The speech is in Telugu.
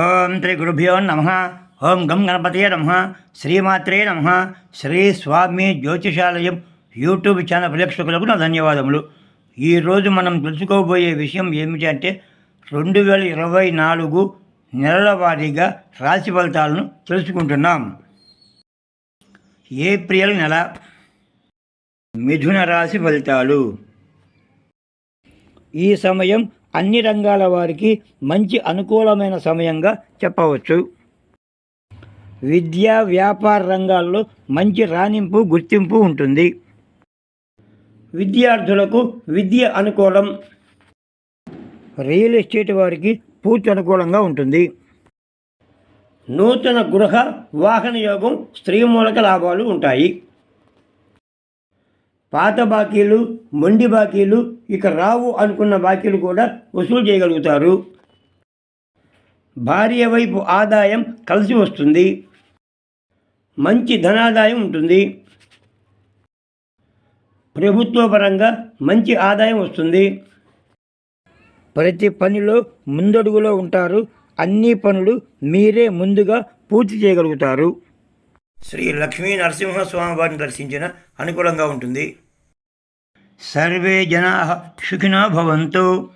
ఓం శ్రీ గురుభ్యో నమ. ఓం గం గణపతయే నమ. శ్రీమాత్రే నమ. శ్రీ స్వామి జ్యోతిషాలయం యూట్యూబ్ ఛానల్ ప్రేక్షకులకు నా ధన్యవాదములు. ఈరోజు మనం తెలుసుకోబోయే విషయం ఏమిటంటే రెండు వేల ఇరవై నాలుగు నెలల వారీగా రాశి ఫలితాలను తెలుసుకుంటున్నాం. ఏప్రిల్ నెల మిథున రాశి ఫలితాలు. ఈ సమయం అన్ని రంగాల వారికి మంచి అనుకూలమైన సమయంగా చెప్పవచ్చు. విద్య వ్యాపార రంగాల్లో మంచి రాణింపు గుర్తింపు ఉంటుంది. విద్యార్థులకు విద్య అనుకూలం. రియల్ ఎస్టేట్ వారికి పూర్తి అనుకూలంగా ఉంటుంది. నూతన గృహ వాహన యోగం స్త్రీ మూలక లాభాలు ఉంటాయి. పాత బాకీలు మొండి బాకీలు ఇక రావు అనుకున్న బాకీలు కూడా వసూలు చేయగలుగుతారు. భార్య వైపు ఆదాయం కలిసి వస్తుంది. మంచి ధనాదాయం ఉంటుంది. ప్రభుత్వపరంగా మంచి ఆదాయం వస్తుంది. ప్రతి పనిలో ముందడుగులో ఉంటారు. అన్ని పనులు మీరే ముందుగా పూర్తి చేయగలుగుతారు. శ్రీ లక్ష్మీ నరసింహస్వామి వారిని దర్శించిన అనుకూలంగా ఉంటుంది. సర్వే జనా సుఖినో భవంతు.